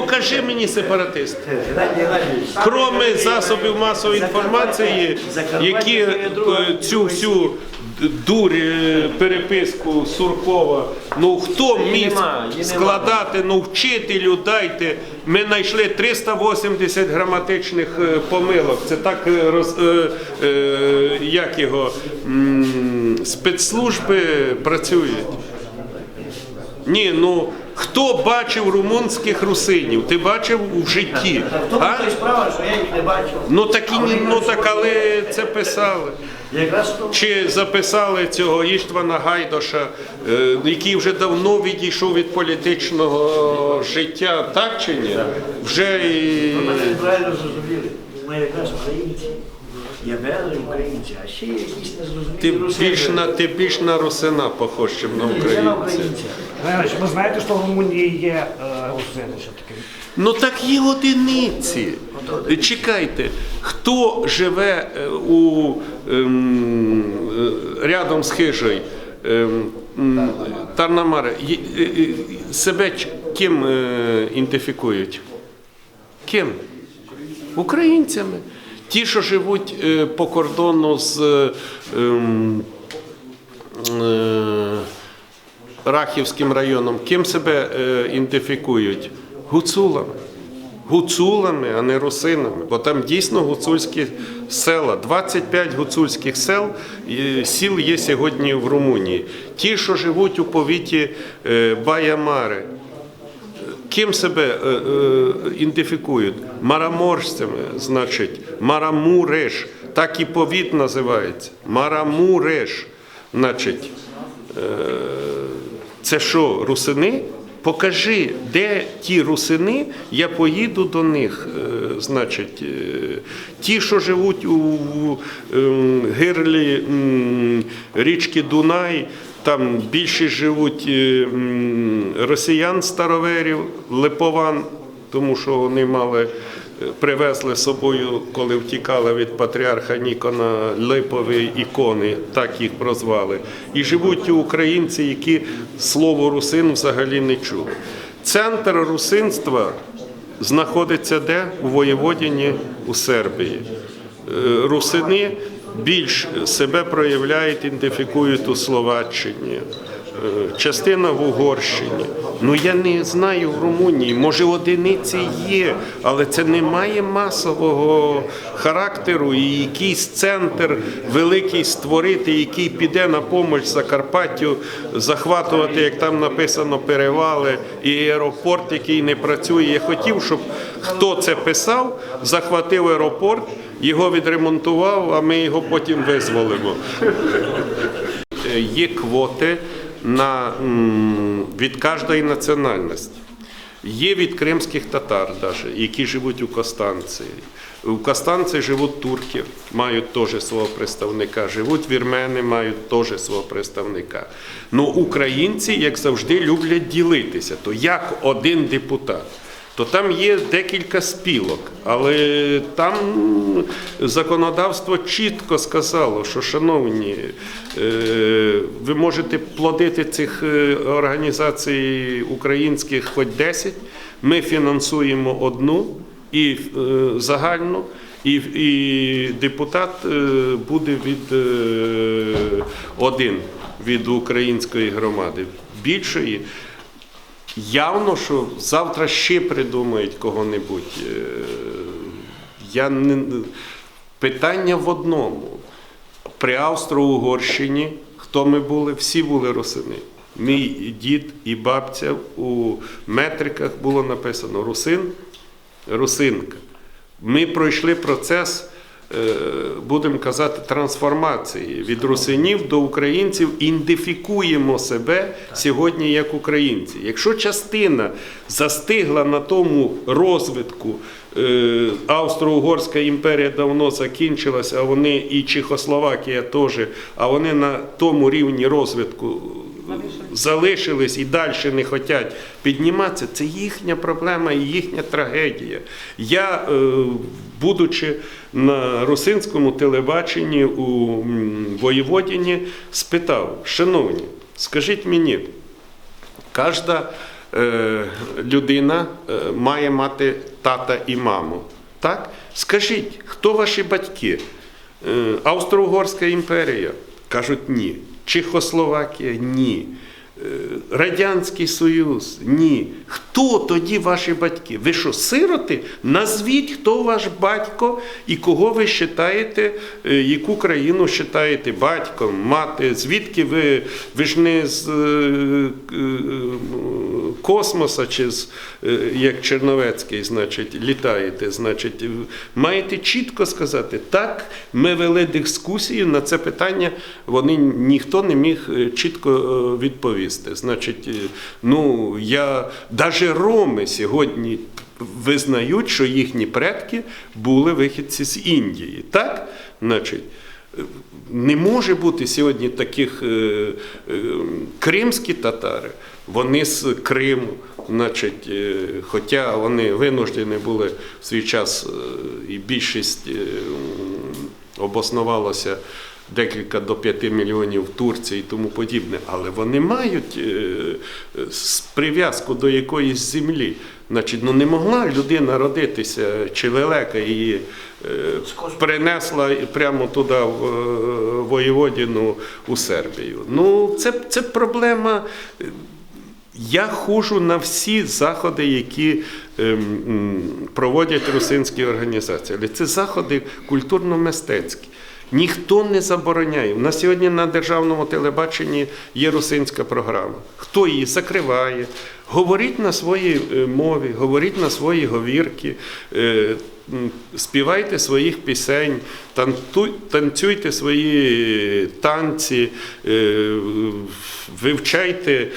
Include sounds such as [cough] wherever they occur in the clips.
покажи мені сепаратист. Кроме засобів масової інформації, які е, цю всю дурь, е, переписку Суркова, ну хто міг складати, ну вчителю дайте. Ми знайшли 380 граматичних е, помилок. Це так е, роз, е, е, як його спецслужби працюють. Ні, ну хто бачив румунських русинів? Ти бачив в житті? А? справа, що я їх не бачив. Ну так і ні, ну так, але це писали. Якраз то. Чи записали цього Іштвана Гайдоша, е, який вже давно відійшов від політичного життя, так чи ні? Вже і... Ви мене неправильно зрозуміли. Ми якраз українці. Я вели українці, а ще якісь незрозумілі Ти русини. більш на ти більш на русина похож, ніж на українця. Ви знаєте, що в Румунії є е, русини все-таки? Ну так є одиниці. Чекайте, хто живе е, у ем, е, рядом з хижою ем, м, Тарнамари, є- е, е, себе ч- ким е, ідентифікують? Ким? Українцями. Ті, що живуть е, по кордону з е, ем, е, Рахівським районом, ким себе ідентифікують? Гуцулами. Гуцулами, а не русинами, бо там дійсно гуцульські села. 25 гуцульських сел сіл є сьогодні в Румунії. Ті, що живуть у повіті Баямари, Ким себе е, е, ідентифікують? Мараморжцями, значить, Марамуреш, так і повіт називається. Марамуреш. Значить, е, це що, русини? Покажи, де ті русини, я поїду до них. Е, Значить, е, ті, що живуть у ем, гирлі річки Дунай, там більшість живуть е, росіян староверів, липован, тому що вони мали. е, Привезли з собою, коли втікали від патріарха Нікона липові ікони, так їх прозвали. І живуть українці, які слово русин взагалі не чули. Центр русинства знаходиться де? У Воєводіні у Сербії. Е, Русини більш себе проявляють, ідентифікують у Словаччині, е, частина в Угорщині. Ну я не знаю в Румунії. Може одиниці є, але це не має масового характеру і якийсь центр великий створити, який піде на помощь Закарпаттю, захватувати, як там написано, перевали і аеропорт, який не працює. Я хотів, щоб хто це писав, захватив аеропорт, його відремонтував, а ми його потім визволимо. Є квоти на, від кожної національності. Є від кримських татар, даже, які живуть у Костанції. У Костанції живуть турки, мають теж свого представника. Живуть вірмени, мають теж свого представника. Ну, українці, як завжди, люблять ділитися. То як один депутат? То там є декілька спілок, але там законодавство чітко сказало, що, шановні, е, ви можете плодити цих е, організацій українських хоч 10, ми фінансуємо одну і е, загальну. І, і депутат буде від один від української громади. Більшої Явно, що завтра ще придумають кого-небудь. Е, Я не... Питання в одному. При Австро-Угорщині, хто ми були, всі були русини. Мій дід і бабця у метриках було написано русин, русинка. Ми пройшли процес, будемо казати, трансформації від русинів до українців, ідентифікуємо себе сьогодні як українці. Якщо частина застигла на тому розвитку, е, Австро-Угорська імперія давно закінчилася, а вони і Чехословакія теж, а вони на тому рівні розвитку залишились і далі не хочуть підніматися, це їхня проблема і їхня трагедія. Я, е, будучи на русинському телебаченні у Воєводіні, спитав, шановні, скажіть мені, кожна е, людина е, має мати тата і маму. Так? Скажіть, хто ваші батьки? Е, Австро-Угорська імперія? Кажуть ні. Чехословакія? Ні. Е, Радянський Союз? Ні. Хто тоді ваші батьки? Ви що, сироти? Назвіть, хто ваш батько і кого ви вважаєте, е, яку країну вважаєте батьком, мати, звідки ви, ви ж не з е, космоса чи з, е, як Черновецький, значить, літаєте. Значить, маєте чітко сказати, так, ми вели дискусію на це питання, вони ніхто не міг е, чітко е, відповісти. Значить, ну я навіть роми сьогодні визнають, що їхні предки були вихідці з Індії. Так? Значить, не може бути сьогодні таких кримські татари, вони з Криму, значить, е, хоча вони винуждені були в свій час, е, і більшість е, обоснувалася декілька до 5 мільйонів в Турції і тому подібне, але вони мають прив'язку до якоїсь землі. Значить, ну не могла людина родитися, чи лелека її принесла прямо туди, в Воєводіну, у Сербію. Ну, це, це проблема. Я ходжу на всі заходи, які ем, проводять русинські організації. Але це заходи культурно-мистецькі. Ніхто не забороняє. У нас сьогодні на державному телебаченні є русинська програма. Хто її закриває? Говоріть на своїй е, мові, говоріть на свої говірки, е, співайте своїх пісень, танцюйте свої танці, е, вивчайте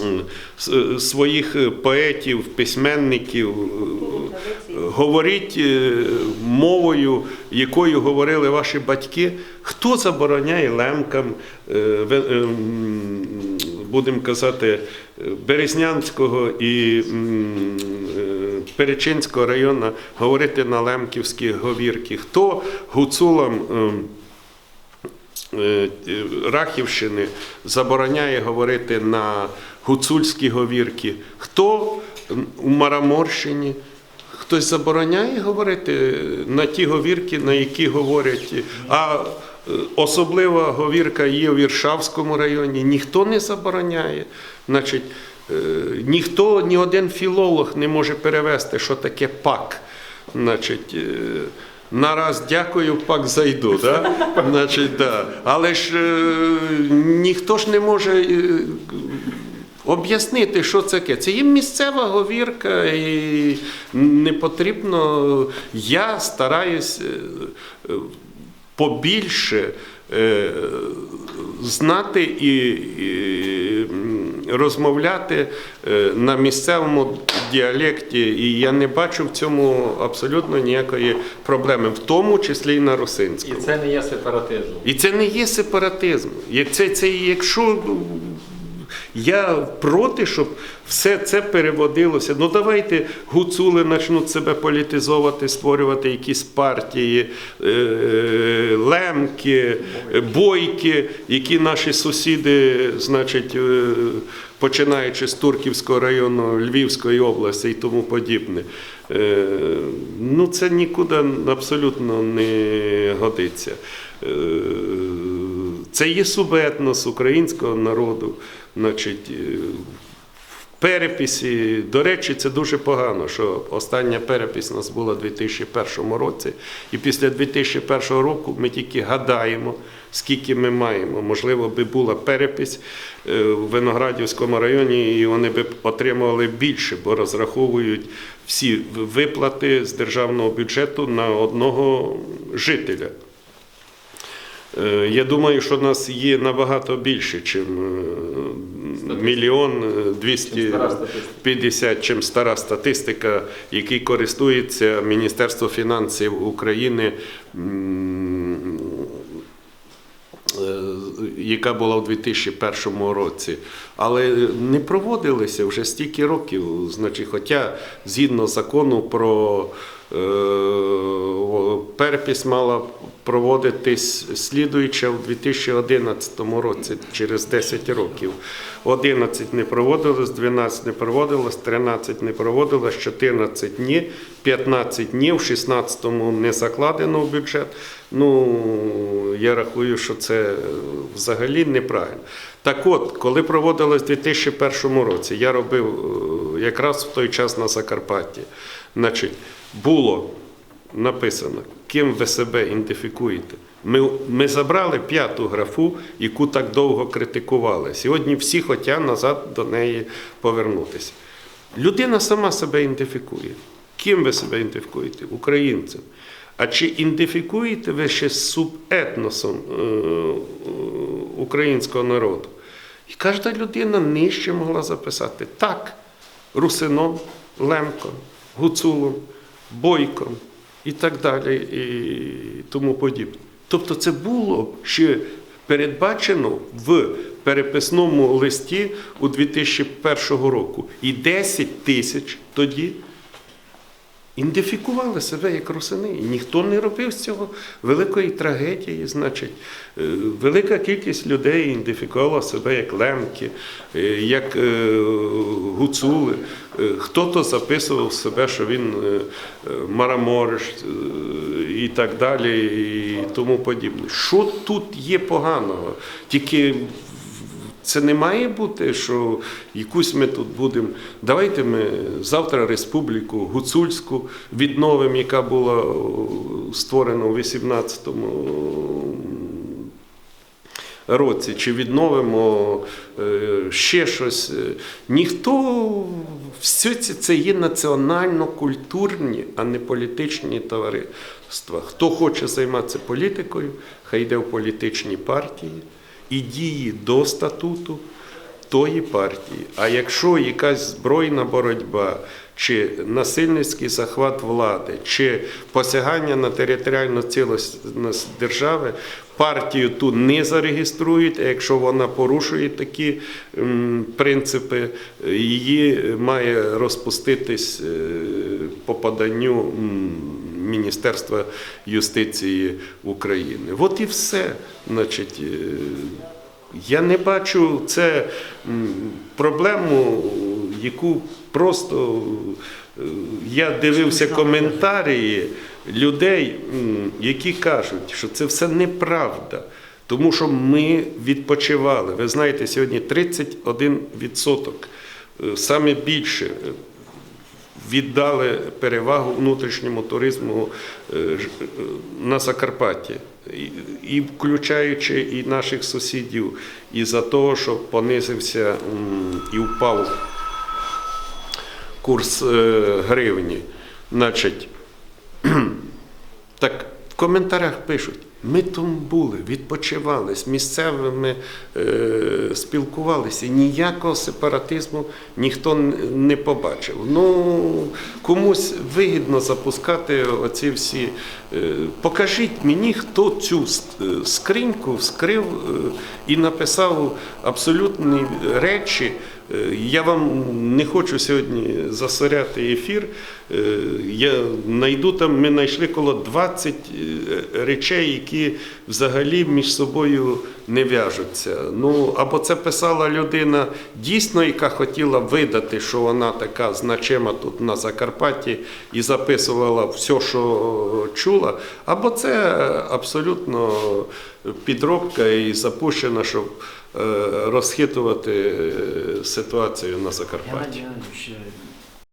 е, с- своїх поетів, письменників, е, говоріть е, мовою, якою говорили ваші батьки. Хто забороняє лемкам, е, ве- е, м, будемо казати, е, Березнянського і е, Перечинського району говорити на лемківські говірки? Хто гуцулам? ем, е, е, Рахівщини забороняє говорити на гуцульські говірки. Хто у Мараморщині? Хтось забороняє говорити на ті говірки, на які говорять. А особлива говірка є в Віршавському районі. Ніхто не забороняє. Значить, е, ніхто, ні один філолог не може перевести, що таке пак. Значить, е, нараз дякую, пак зайду. Да? Значить, да. Але ж е, ніхто ж не може. Об'яснити, що це таке. Це є місцева говірка, і не потрібно. Я стараюсь побільше е, знати і, розмовляти е, на місцевому діалекті, і я не бачу в цьому абсолютно ніякої проблеми, в тому числі і на русинському. І це не є сепаратизм. І це не є сепаратизм. Це, це якщо я проти, щоб все це переводилося. Ну давайте гуцули почнуть себе політизовувати, створювати якісь партії, е, лемки, е, бойки, які наші сусіди, значить, е, починаючи з Турківського району Львівської області і тому подібне. Ну, це нікуди абсолютно не годиться. Це є субетнос українського народу. Значить, е, в переписі, до речі, це дуже погано, що остання перепись у нас була у 2001 році, і після 2001 року ми тільки гадаємо, скільки ми маємо. Можливо, би була перепись е, в Виноградівському районі, і вони би отримували більше, бо розраховують всі виплати з державного бюджету на одного жителя. Е, Я думаю, що нас є набагато більше, ніж мільйон е, двісті Чим стара статистика. 50, чим стара статистика, який користується Міністерство фінансів України, е, яка була у 2001 році. Але не проводилися вже стільки років. Значить, хоча згідно закону про е, о, перепис мала проводитись слідуюча у 2011 році, через 10 років. 11 не проводилось, 12 не проводилось, 13 не проводилось, 14 ні, 15 ні, в 16-му не закладено в бюджет. Ну, я рахую, що це взагалі неправильно. Так от, коли проводилось у 2001 році, я робив е, якраз в той час на Закарпатті. Значить, було написано, ким ви себе ідентифікуєте. Ми, ми забрали п'яту графу, яку так довго критикували. Сьогодні всі хочуть назад до неї повернутися. Людина сама себе ідентифікує. Ким ви себе ідентифікуєте? Українцем. А чи ідентифікуєте ви ще з субетносом е, е, українського народу? І кожна людина нижче могла записати так, русином, лемком, гуцулом, бойком і так далі, і тому подібне. Тобто це було ще передбачено в переписному листі у 2001 року. І 10 тисяч тоді ідентифікували себе як русини. І ніхто не робив з цього великої трагедії. Значить, Е, велика кількість людей ідентифікувала себе як лемки, е, як е, гуцули. Хто-то записував себе, що він марамориш і так далі, і тому подібне. Що тут є поганого? Тільки це не має бути, що якусь ми тут будемо. Давайте ми завтра республіку гуцульську відновимо, яка була створена у 18-му році, чи відновимо е, ще щось. Е, Ніхто все це, це є національно-культурні, а не політичні товариства. Хто хоче займатися політикою, хай йде в політичні партії і діє до статуту тої партії. А якщо якась збройна боротьба, чи насильницький захват влади, чи посягання на територіальну цілісність держави, партію ту не зареєструють, а якщо вона порушує такі принципи, її має розпуститись е, по поданню Міністерства юстиції України. От і все. Значить, е, я не бачу це проблему, яку просто е, я дивився коментарі людей, які кажуть, що це все неправда. Тому що ми відпочивали. Ви знаєте, сьогодні 31% е, саме більше віддали перевагу внутрішньому туризму е, е, на Закарпатті, і, і включаючи і наших сусідів, і за того, що понизився і впав курс е, гривні. Значить, [clears throat] так в коментарях пишуть: ми там були, відпочивали, з місцевими е, спілкувалися. Ніякого сепаратизму ніхто не побачив. Ну, комусь вигідно запускати оці всі. Е, покажіть мені, хто цю е, скриньку вскрив і написав абсолютні речі. Е, Я вам не хочу сьогодні засоряти ефір. Е, Я знайду там, ми знайшли коло 20 е, речей, які взагалі між собою не в'яжуться. Ну, або це писала людина дійсно, яка хотіла видати, що вона така значима тут на Закарпатті і записувала все, що чула, або це абсолютно підробка і запущена, щоб розхитувати е, ситуацію на Закарпатті.